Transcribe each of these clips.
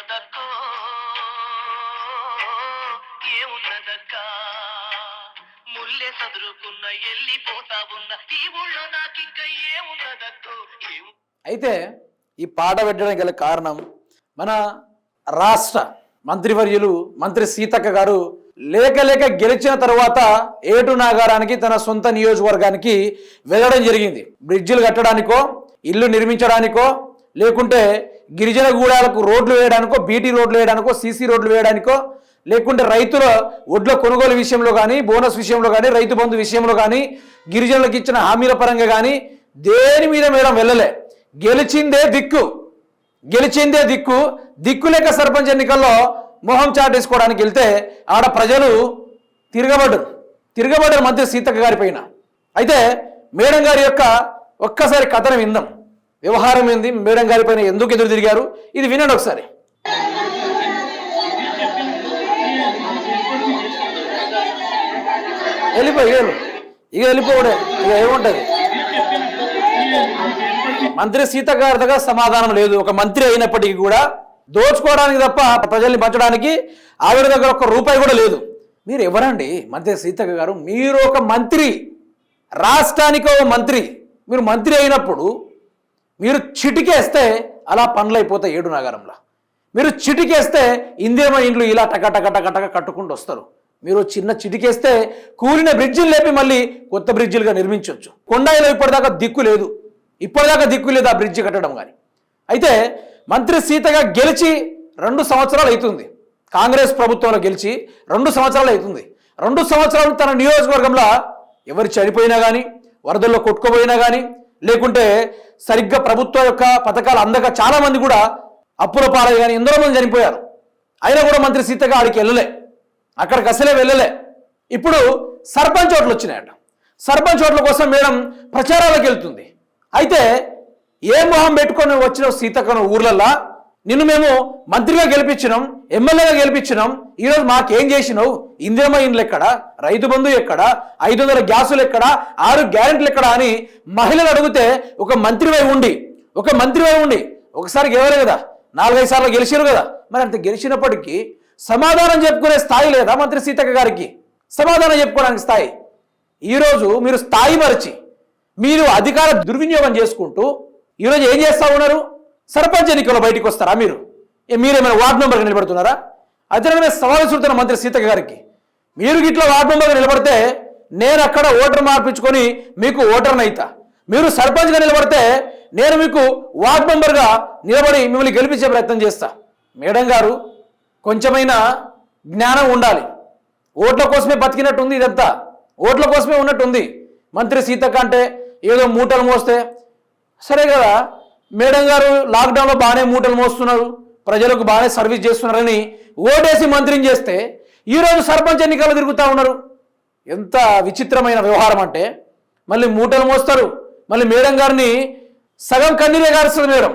ఏమున్నదక్కో ఏమున్నదక్క ముల్లె ఉన్న ఈ ఊళ్ళో నాకింక ఏమున్నదక్కో ఏము అయితే ఈ పాట పెట్టడానికి గల కారణం మన రాష్ట్ర మంత్రివర్యులు మంత్రి సీతక్క గారు లేక లేక గెలిచిన తర్వాత ఏటు నాగారానికి తన సొంత నియోజకవర్గానికి వెళ్ళడం జరిగింది. బ్రిడ్జిలు కట్టడానికో ఇల్లు నిర్మించడానికో లేకుంటే గిరిజన గూడాలకు రోడ్లు వేయడానికో బీటీ రోడ్లు వేయడానికో సీసీ రోడ్లు వేయడానికో లేకుంటే రైతుల ఒడ్ల కొనుగోలు విషయంలో కానీ బోనస్ విషయంలో కానీ రైతు బంధు విషయంలో కానీ గిరిజనులకు ఇచ్చిన హామీల పరంగా కానీ దేని మీద మేడం వెళ్ళలే. గెలిచిందే దిక్కు. గెలిచిందే దిక్కు. దిక్కు లేక సర్పంచ్ ఎన్నికల్లో మొహం చాటేసుకోవడానికి వెళ్తే ఆడ ప్రజలు తిరగబడ్డరు. తిరగబడ్డారు మంత్రి సీతక్క గారి పైన. అయితే మేడం గారి యొక్క ఒక్కసారి కథను విందాం. వ్యవహారం ఏంది? మేడం గారి పైన ఎందుకు ఎదురు తిరిగారు? ఇది వినండి ఒకసారి. వెళ్ళిపోయి వెళ్ళు. ఇక వెళ్ళిపోవడే ఇక ఏముంటది? మంత్రి సీత గారి దగ్గర సమాధానం లేదు. ఒక మంత్రి అయినప్పటికీ కూడా దోచుకోవడానికి తప్ప ప్రజల్ని పంచడానికి ఆవిడ దగ్గర ఒక రూపాయి కూడా లేదు. మీరు ఎవరండి? మంత్రి సీతక్క గారు మీరు ఒక మంత్రి. రాష్ట్రానికి ఒక మంత్రి. మీరు మంత్రి అయినప్పుడు మీరు చిటికేస్తే అలా పనులు అయిపోతాయి ఏడు నగరంలో. మీరు చిటికేస్తే ఇందేమ ఇండ్లు ఇలా టక టక టక టక కట్టుకుంటూ వస్తారు. మీరు చిన్న చిటికేస్తే కూలిన బ్రిడ్జిలు లేపి మళ్ళీ కొత్త బ్రిడ్జిలుగా నిర్మించవచ్చు. కొండాయిలో ఇప్పటిదాకా దిక్కు లేదు. ఇప్పటిదాకా దిక్కు లేదు ఆ బ్రిడ్జి కట్టడం కానీ. అయితే మంత్రి సీతగా గెలిచి రెండు సంవత్సరాలు అవుతుంది. కాంగ్రెస్ ప్రభుత్వంలో గెలిచి రెండు సంవత్సరాలు అవుతుంది. రెండు సంవత్సరాలు తన నియోజకవర్గంలో ఎవరు చనిపోయినా కానీ వరదల్లో కొట్టుకుపోయినా కానీ లేకుంటే సరిగ్గా ప్రభుత్వం యొక్క పథకాలు అందక చాలామంది కూడా అప్పుల పాలై కానీ ఎందరో మంది చనిపోయారు. అయినా కూడా మంత్రి సీతగా ఆడికి వెళ్ళలే. అక్కడికి అసలే వెళ్ళలే. ఇప్పుడు సర్పంచ్ ఓట్లు వచ్చినాయట. సర్పంచ్ ఓట్ల కోసం మేడం ప్రచారాలకు వెళ్తుంది. అయితే ఏ మొహం పెట్టుకొని వచ్చిన సీతకను ఊర్లల్లా? నిన్ను మేము మంత్రిగా గెలిపించినాం ఎమ్మెల్యేగా గెలిపించినాం. ఈరోజు మాకేం చేసినావు? ఇందిరమ్మ ఇండ్లు ఎక్కడ? రైతు బంధు ఎక్కడ? ఐదు వందల గ్యాసులు ఎక్కడ? ఆరు గ్యారెంటీలు ఎక్కడ అని మహిళలు అడిగితే ఒక మంత్రివై ఉండి ఒక మంత్రివై ఉండి ఒకసారి గెలవలే కదా? నాలుగైదు సార్లు గెలిచారు కదా? మరి అంత గెలిచినప్పటికీ సమాధానం చెప్పుకునే స్థాయి లేదా మంత్రి సీతక్క గారికి? సమాధానం చెప్పుకోవడానికి స్థాయి. ఈరోజు మీరు స్థాయి మరచి మీరు అధికార దుర్వినియోగం చేసుకుంటూ ఈరోజు ఏం చేస్తా ఉన్నారు? సర్పంచ్ ఎన్నికల్లో బయటకు వస్తారా మీరు? మీరేమైనా వార్డు మెంబర్గా నిలబడుతున్నారా? అదేవిధంగా సవాల్ చూడుతున్న మంత్రి సీతక్క గారికి. మీరు గిట్ల వార్డు మెంబర్గా నిలబడితే నేను అక్కడ ఓటర్ మార్పించుకొని మీకు ఓటర్ని అవుతా మీరు సర్పంచ్గా నిలబడితే నేను మీకు వార్డు మెంబర్గా నిలబడి మిమ్మల్ని గెలిపించే ప్రయత్నం చేస్తా. మేడం గారు కొంచెమైనా జ్ఞానం ఉండాలి. ఓట్ల కోసమే బతికినట్టుంది ఇదంతా. ఓట్ల కోసమే ఉన్నట్టుంది. మంత్రి సీతక్క అంటే ఏదో మూటలు మోస్తే. సరే కదా మేడం గారు లాక్డౌన్లో బాగానే మూటలు మోస్తున్నారు. ప్రజలకు బాగానే సర్వీస్ చేస్తున్నారని ఓటేసి మంత్రిని చేస్తే ఈరోజు సర్పంచ్ ఎన్నికలు తిరుగుతూ ఉన్నారు. ఎంత విచిత్రమైన వ్యవహారం అంటే మళ్ళీ మూటలు మోస్తారు. మళ్ళీ మేడం గారిని సగం కన్నీరే గారుస్తుంది మేడం.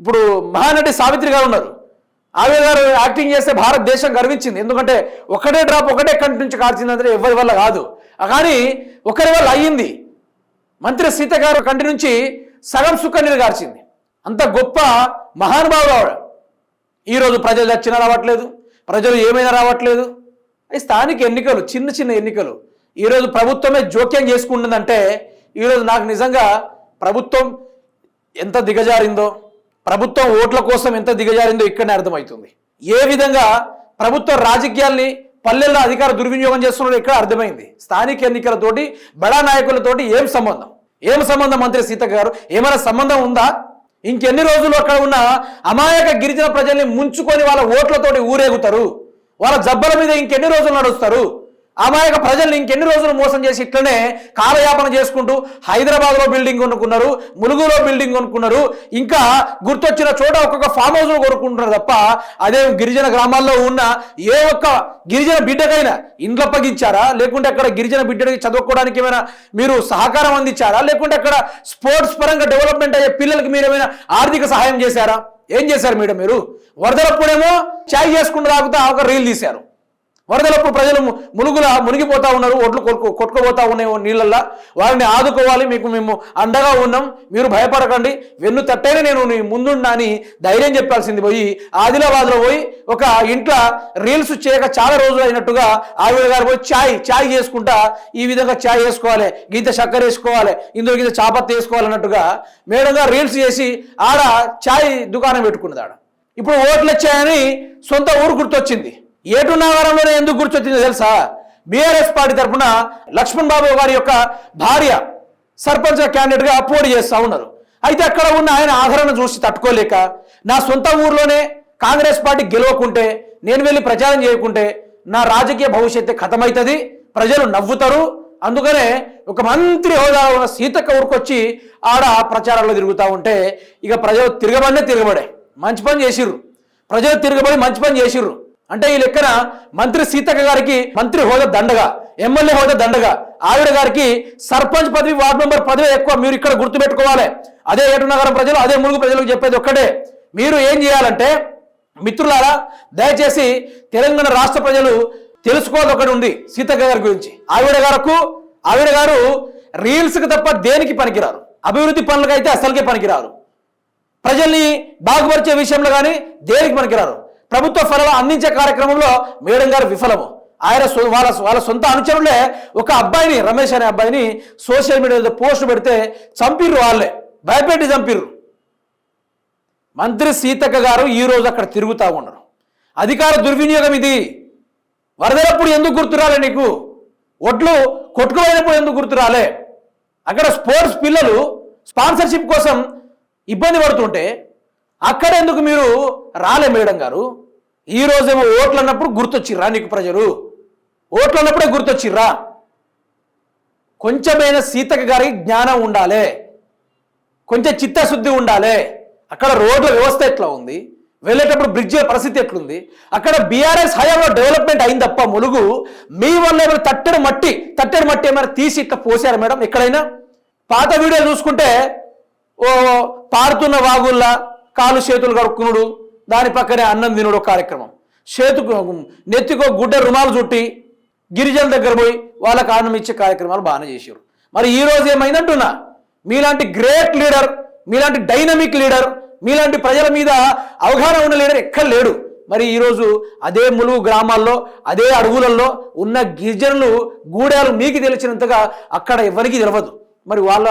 ఇప్పుడు మహానటి సావిత్రి గారు ఉన్నారు. ఆవిడ గారు యాక్టింగ్ చేస్తే భారతదేశం గర్వించింది. ఎందుకంటే ఒకటే డ్రాప్ ఒకటే కంటి నుంచి కార్చిందంటే ఎవరి వల్ల కాదు. కానీ ఒకరి వల్ల అయ్యింది. మంత్రి సీత గారు కంటి నుంచి సగం సుకన్యలు గార్చింది అంత గొప్ప మహానుభావుడు ఆవిడ. ఈరోజు ప్రజలు దక్షిణ రావట్లేదు ప్రజలు ఏమైనా రావట్లేదు. స్థానిక ఎన్నికలు చిన్న చిన్న ఎన్నికలు. ఈరోజు ప్రభుత్వమే జోక్యం చేసుకుంటుందంటే ఈరోజు నాకు నిజంగా ప్రభుత్వం ఎంత దిగజారిందో ప్రభుత్వం ఓట్ల కోసం ఎంత దిగజారిందో ఇక్కడనే అర్థమవుతుంది. ఏ విధంగా ప్రభుత్వ రాజకీయాల్ని పల్లెల్లో అధికార దుర్వినియోగం చేస్తున్నారో ఇక్కడ అర్థమైంది. స్థానిక ఎన్నికలతోటి బడా నాయకులతోటి ఏం సంబంధం? ఏం సంబంధం మంత్రి సీత గారు? ఏమైనా సంబంధం ఉందా? ఇంకెన్ని రోజులు అక్కడ ఉన్న అమాయక గిరిజన ప్రజల్ని ముంచుకొని వాళ్ళ ఓట్లతోటి ఊరేగుతారు? వాళ్ళ జబ్బల మీద ఇంకెన్ని రోజులు నడుస్తారు? అమాయక ప్రజల్ని ఇంకెన్ని రోజులు మోసం చేసి ఇట్లనే కాలయాపన చేసుకుంటూ హైదరాబాద్లో బిల్డింగ్ కొనుక్కున్నారు ములుగులో బిల్డింగ్ కొనుక్కున్నారు ఇంకా గుర్తొచ్చిన చోట ఒక్కొక్క ఫామ్ హౌస్ కొనుక్కుంటున్నారు తప్ప అదే గిరిజన గ్రామాల్లో ఉన్న ఏ ఒక్క గిరిజన బిడ్డకైనా ఇండ్లు అప్పగించారా? లేకుంటే అక్కడ గిరిజన బిడ్డకి చదువుకోవడానికి ఏమైనా మీరు సహకారం అందించారా? లేకుంటే అక్కడ స్పోర్ట్స్ పరంగా డెవలప్మెంట్ అయ్యే పిల్లలకి మీరు ఏమైనా ఆర్థిక సహాయం చేశారా? ఏం చేశారు మేడం మీరు? వరదలప్పుడేమో చాయ్ చేసుకుంటూ తాగుతా ఒక రీల్ తీశారు. వరదలప్పుడు ప్రజలు మునుగుల మునిగిపోతూ మునిగిపోతా ఉన్నారు ఒడ్లు కొట్టుకు కొట్టుకుపోతా ఉన్నాయి నీళ్ళల్లో. వారిని ఆదుకోవాలి మీకు మేము అండగా ఉన్నాం మీరు భయపడకండి. వెన్ను తట్టైనా నేను నీ ముందున్నా అని ధైర్యం చెప్పాల్సింది పోయి ఆదిలాబాద్లో పోయి ఒక ఇంట్లో రీల్స్ చేయక చాలా రోజులు అయినట్టుగా ఆవిడ గారు పోయి ఛాయ్ ఛాయ్ చేసుకుంటా ఈ విధంగా ఛాయ్ వేసుకోవాలి గీత చక్కెర వేసుకోవాలి ఇందులో గీత చాపత్తి వేసుకోవాలి అన్నట్టుగా రీల్స్ చేసి ఆడ ఛాయ్ దుకాణం పెట్టుకున్నది ఆడ. ఇప్పుడు ఓట్లు వచ్చాయని సొంత ఊరు గుర్తొచ్చింది. ఏటు నాగారంలోనే ఎందుకు గుర్తొచ్చిందో తెలుసా? బీఆర్ఎస్ పార్టీ తరఫున లక్ష్మణ్ బాబు గారి యొక్క భార్య సర్పంచ్ క్యాండిడేట్గా పోటీ చేస్తా ఉన్నారు. అయితే అక్కడ ఉన్న ఆయన ఆదరణ చూసి తట్టుకోలేక నా సొంత ఊర్లోనే కాంగ్రెస్ పార్టీ గెలవకుంటే నేను వెళ్ళి ప్రచారం చేయకుంటే నా రాజకీయ భవిష్యత్తు ఖతమవుతుంది ప్రజలు నవ్వుతారు. అందుకనే ఒక మంత్రి హోదా ఉన్న సీతక్క ఊరికొచ్చి ఆడ ప్రచారాల్లో తిరుగుతూ ఉంటే ఇక ప్రజలు తిరగబడినే తిరగబడే. మంచి పని చేసిర్రు. ప్రజలు తిరగబడి మంచి పని చేసిర్రు. అంటే ఈ లెక్కన మంత్రి సీతక్క గారికి మంత్రి హోదా దండగా ఎమ్మెల్యే హోదా దండగా ఆవిడ గారికి సర్పంచ్ పదవి వార్డు మెంబర్ పదవి ఎక్కువ మీరు ఇక్కడ గుర్తుపెట్టుకోవాలి. అదే ఏటునగరం ప్రజలు అదే ములుగు ప్రజలకు చెప్పేది ఒక్కటే. మీరు ఏం చేయాలంటే మిత్రులారా దయచేసి తెలంగాణ రాష్ట్ర ప్రజలు తెలుసుకోవాలి ఒకటి ఉంది సీతక్క గారి గురించి. ఆవిడ గారకు ఆవిడ గారు రీల్స్కి తప్ప దేనికి పనికిరారు? అభివృద్ధి పనులకైతే అసలుకే పనికిరారు. ప్రజల్ని బాగుపరిచే విషయంలో కానీ దేనికి పనికిరారు? ప్రభుత్వ ఫలాలు అందించే కార్యక్రమంలో మేడం గారు విఫలము. ఆయన వాళ్ళ వాళ్ళ సొంత అనుచరులే ఒక అబ్బాయిని రమేష్ అనే అబ్బాయిని సోషల్ మీడియాలో పోస్ట్ పెడితే చంపిర్రు వాళ్ళే. భయపెట్టి చంపిర్రు. మంత్రి సీతక్క గారు ఈ రోజు అక్కడ తిరుగుతూ ఉన్నారు. అధికార దుర్వినియోగం ఇది. వరదలప్పుడు ఎందుకు గుర్తురాలే నీకు? ఒడ్లు కొట్టుకుపోయినప్పుడు ఎందుకు గుర్తురాలే అక్కడ స్పోర్ట్స్ పిల్లలు స్పాన్సర్షిప్ కోసం ఇబ్బంది పడుతుంటే అక్కడ ఎందుకు మీరు రాలే మేడం గారు? ఈ రోజేమో ఓట్లు అన్నప్పుడు గుర్తొచ్చిర్రా నీకు ప్రజలు? ఓట్లు అన్నప్పుడే గుర్తొచ్చిర్రా? కొంచెమైన సీతక్క గారికి జ్ఞానం ఉండాలి. కొంచెం చిత్తశుద్ధి ఉండాలి. అక్కడ రోడ్ల వ్యవస్థ ఎట్లా ఉంది? వెళ్ళేటప్పుడు బ్రిడ్జ్ పరిస్థితి ఎట్లుంది? అక్కడ బీఆర్ఎస్ హయాంలో డెవలప్మెంట్ అయింది తప్ప ములుగు. మీ వల్ల ఏమైనా తట్టెడు మట్టి తట్టెడు మట్టి ఏమైనా తీసి ఇట్లా పోసారు మేడం ఎక్కడైనా? పాత వీడియో చూసుకుంటే ఓ పారుతున్న వాగుల్లా కాలు చేతులు కడుక్కునుడు. దాని పక్కనే అన్నం తినడు కార్యక్రమం. చేతుకు నెత్తికో గుడ్డ రుమాలు చుట్టి గిరిజనుల దగ్గర పోయి వాళ్ళకు అన్నం ఇచ్చే కార్యక్రమాలు బాగానే చేశారు మరి ఈ రోజు ఏమైందంటున్నా? మీలాంటి గ్రేట్ లీడర్ మీలాంటి డైనమిక్ లీడర్ మీలాంటి ప్రజల మీద అవగాహన ఉన్న లీడర్ ఎక్కడ లేడు. మరి ఈరోజు అదే ములుగు గ్రామాల్లో అదే అడవులలో ఉన్న గిరిజనులు గూడాలు మీకు తెలిసినంతగా అక్కడ ఎవరికీ తెలియదు మరి వాళ్ళ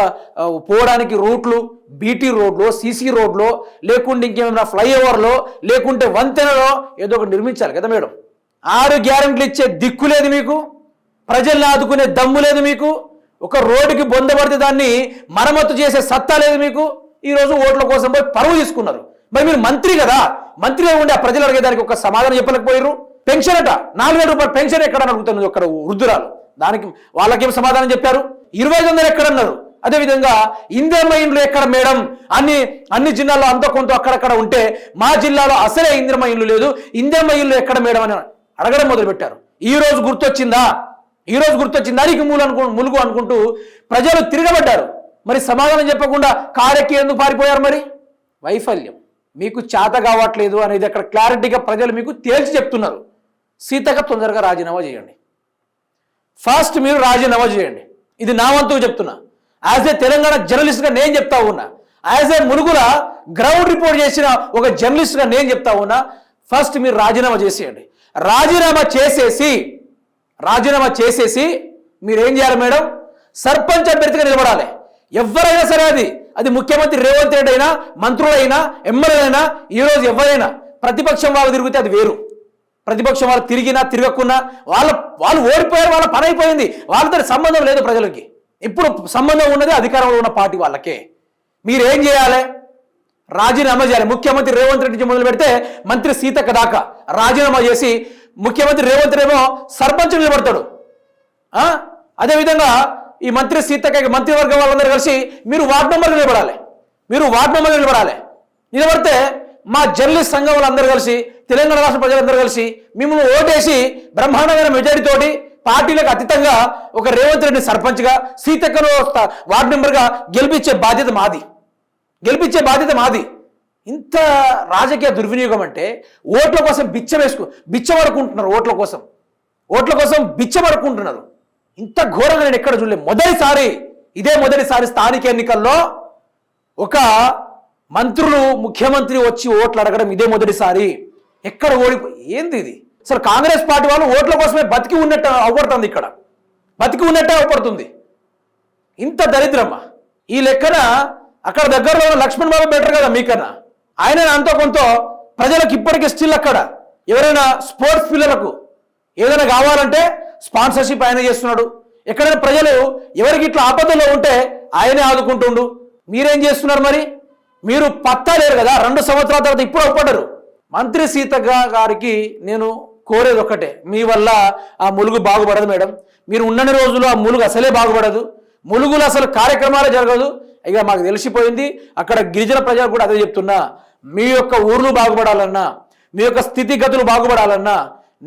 పోవడానికి రూట్లు బీటీ రోడ్లో సీసీ రోడ్లో లేకుంటే ఇంకేమైనా ఫ్లైఓవర్లో లేకుంటే వంతెనలో ఏదో ఒకటి నిర్మించాలి కదా మేడం. ఆరు గ్యారెంటీలు ఇచ్చే దిక్కు లేదు మీకు ప్రజల్ని ఆదుకునే దమ్ము లేదు మీకు ఒక రోడ్డుకి బొందబడితే దాన్ని మరమ్మతు చేసే సత్తా లేదు మీకు ఈరోజు ఓట్ల కోసం పోయి పరువు తీసుకున్నారు. మరి మీరు మంత్రి కదా మంత్రిగా ఉండి ఆ ప్రజలు అడిగేదానికి ఒక సమాధానం చెప్పలేకపోయారు పెన్షన్ అట నాలుగు వేల రూపాయలు పెన్షన్ ఎక్కడ అడుగుతున్నది ఒక వృద్ధురాలు. దానికి వాళ్ళకేం సమాధానం చెప్పారు? ఇరవై ఐదు వందలు ఎక్కడన్నారు అదేవిధంగా ఇందిరమ్మ ఇండ్లు ఎక్కడ మేడం? అన్ని అన్ని జిల్లాల్లో అంత కొంత అక్కడక్కడ ఉంటే మా జిల్లాలో అసలే ఇందిరమ్మ ఇండ్లు లేదు. ఇందిరమ్మ ఇల్లు ఎక్కడ మేడం అని అడగడం మొదలుపెట్టారు. ఈ రోజు గుర్తొచ్చిందా? ఈ రోజు గుర్తొచ్చిందా? నీకు మూలు అనుకు ములుగు అనుకుంటూ ప్రజలు తిరగబడ్డారు. మరి సమాధానం చెప్పకుండా కారెక్కి ఎందుకు పారిపోయారు మరి? వైఫల్యం. మీకు చేత కావట్లేదు అనేది అక్కడ క్లారిటీగా ప్రజలు మీకు తేల్చి చెప్తున్నారు. సీతక తొందరగా రాజీనామా చేయండి. ఫస్ట్ మీరు రాజీనామా చేయండి. ఇది నా వంతుకు చెప్తున్నా. యాజ్ ఏ తెలంగాణ జర్నలిస్ట్గా నేను చెప్తా ఉన్నా. యాజ్ ఏ మునుగుల గ్రౌండ్ రిపోర్ట్ చేసిన ఒక జర్నలిస్ట్గా నేను చెప్తా ఉన్నా ఫస్ట్ మీరు రాజీనామా చేసేయండి. రాజీనామా చేసేసి రాజీనామా చేసేసి మీరు ఏం చేయాలి మేడం? సర్పంచ్ అభ్యర్థిగా నిలబడాలి. ఎవరైనా సరే అది అది ముఖ్యమంత్రి రేవంత్ రెడ్డి అయినా మంత్రులైనా ఎమ్మెల్యేలైనా ఈరోజు ఎవరైనా ప్రతిపక్షం వాళ్ళు తిరిగితే అది వేరు. ప్రతిపక్షం వాళ్ళు తిరిగినా తిరగకున్నా వాళ్ళ వాళ్ళు ఓడిపోయారు వాళ్ళ పని అయిపోయింది. వాళ్ళతో సంబంధం లేదు ప్రజలకి. ఇప్పుడు సంబంధం ఉన్నది అధికారంలో ఉన్న పార్టీ వాళ్ళకే. మీరేం చేయాలి? రాజీనామా చేయాలి. ముఖ్యమంత్రి రేవంత్ రెడ్డి నుంచి మొదలు పెడితే మంత్రి సీతక్క దాకా రాజీనామా చేసి ముఖ్యమంత్రి రేవంత్ ఏమో సర్పంచ్ నిలబడతాడు. అదేవిధంగా ఈ మంత్రి సీతక్క మంత్రివర్గం వాళ్ళందరూ కలిసి మీరు వార్డు మెంబర్లు నిలబడాలి. మీరు వార్డు మెంబర్లు నిలబడాలి. నిలబడితే మా జర్నలిస్ట్ సంఘం వాళ్ళందరూ కలిసి తెలంగాణ రాష్ట్ర ప్రజలందరూ కలిసి మిమ్మల్ని ఓటేసి బ్రహ్మాండమైన మెజారిటీతోటి పార్టీలకు అతీతంగా ఒక రేవంత్ రెడ్డి సర్పంచ్గా సీతక్కను వార్డు మెంబర్గా గెలిపించే బాధ్యత మాది. గెలిపించే బాధ్యత మాది. ఇంత రాజకీయ దుర్వినియోగం అంటే ఓట్ల కోసం బిచ్చ వేసుకు బిచ్చబడుకుంటున్నారు ఓట్ల కోసం. ఓట్ల కోసం బిచ్చబడుకుంటున్నారు ఇంత ఘోరంగా నేను ఎక్కడ చూడలేదు. మొదటిసారి ఇదే మొదటిసారి స్థానిక ఎన్నికల్లో ఒక మంత్రులు ముఖ్యమంత్రి వచ్చి ఓట్లు అడగడం ఇదే మొదటిసారి. ఎక్కడ ఓడిపో ఏంది ఇది? అసలు కాంగ్రెస్ పార్టీ వాళ్ళు ఓట్ల కోసమే బతికి ఉన్నట్టు అవపడుతుంది ఇక్కడ. బతికి ఉన్నట్టే అవపడుతుంది ఇంత దరిద్రమా? ఈ లెక్కన అక్కడ దగ్గరలో ఉన్న లక్ష్మణ్ బాబు బెటర్ కదా మీకన్నా. ఆయన అంతో కొంత ప్రజలకు ఇప్పటికీ స్టిల్ అక్కడ. ఎవరైనా స్పోర్ట్స్ పిల్లలకు ఏదైనా కావాలంటే స్పాన్సర్షిప్ ఆయన చేస్తున్నాడు. ఎక్కడైనా ప్రజలు ఎవరికి ఇట్లా ఆపదలో ఉంటే ఆయనే ఆదుకుంటుండు. మీరేం చేస్తున్నారు మరి? మీరు పత్తా లేరు కదా రెండు సంవత్సరాల తర్వాత ఇప్పుడు ఒప్పడరు మంత్రి సీతక్క గారికి నేను కోరేది ఒక్కటే మీ వల్ల ఆ ములుగు బాగుపడదు మేడం. మీరు ఉన్నన్ని రోజులు ఆ ములుగు అసలే బాగుపడదు. ములుగులు అసలు కార్యక్రమాలే జరగదు. ఇక మాకు తెలిసిపోయింది అక్కడ గిరిజన ప్రజలు కూడా అదే చెప్తున్నా. మీ యొక్క ఊర్లు బాగుపడాలన్నా మీ యొక్క స్థితిగతులు బాగుపడాలన్నా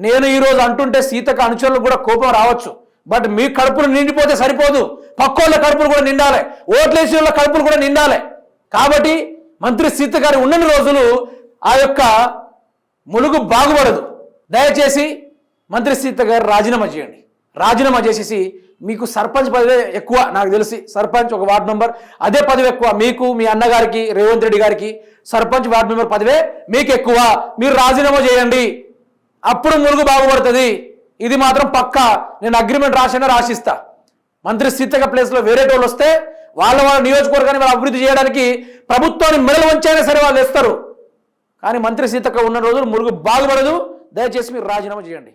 నేను ఈరోజు అంటుంటే సీతక అనుచరులకు కూడా కోపం రావచ్చు. బట్ మీ కడుపులు నిండిపోతే సరిపోదు. పక్కోళ్ళ కడుపులు కూడా నిండాలి. ఓట్లేసిన వాళ్ళ కడుపులు కూడా నిండాలి. కాబట్టి మంత్రి సీత గారు ఉన్నన్ని రోజులు ఆ యొక్క ములుగు బాగుపడదు. దయచేసి మంత్రి సీత గారు రాజీనామా చేయండి. రాజీనామా చేసేసి మీకు సర్పంచ్ పదవి ఎక్కువ నాకు తెలిసి సర్పంచ్ ఒక వార్డు మెంబర్ అదే పదవి ఎక్కువ మీకు మీ అన్నగారికి రేవంత్ రెడ్డి గారికి సర్పంచ్ వార్డు మెంబర్ పదవే మీకు ఎక్కువ. మీరు రాజీనామా చేయండి. అప్పుడు ములుగు బాగుపడుతుంది. ఇది మాత్రం పక్కా. నేను అగ్రిమెంట్ రాసినా రాసిస్తా. మంత్రి సీతక ప్లేస్లో వేరే వాళ్ళు వస్తే వాళ్ళ వాళ్ళ నియోజకవర్గాన్ని వాళ్ళు అభివృద్ధి చేయడానికి ప్రభుత్వాన్ని మెడలు వంచైనా సరే వాళ్ళు ఇస్తారు కానీ మంత్రి సీతక్క ఉన్న రోజులు మురుగు బాగుపడదు. దయచేసి మీరు రాజీనామా చేయండి.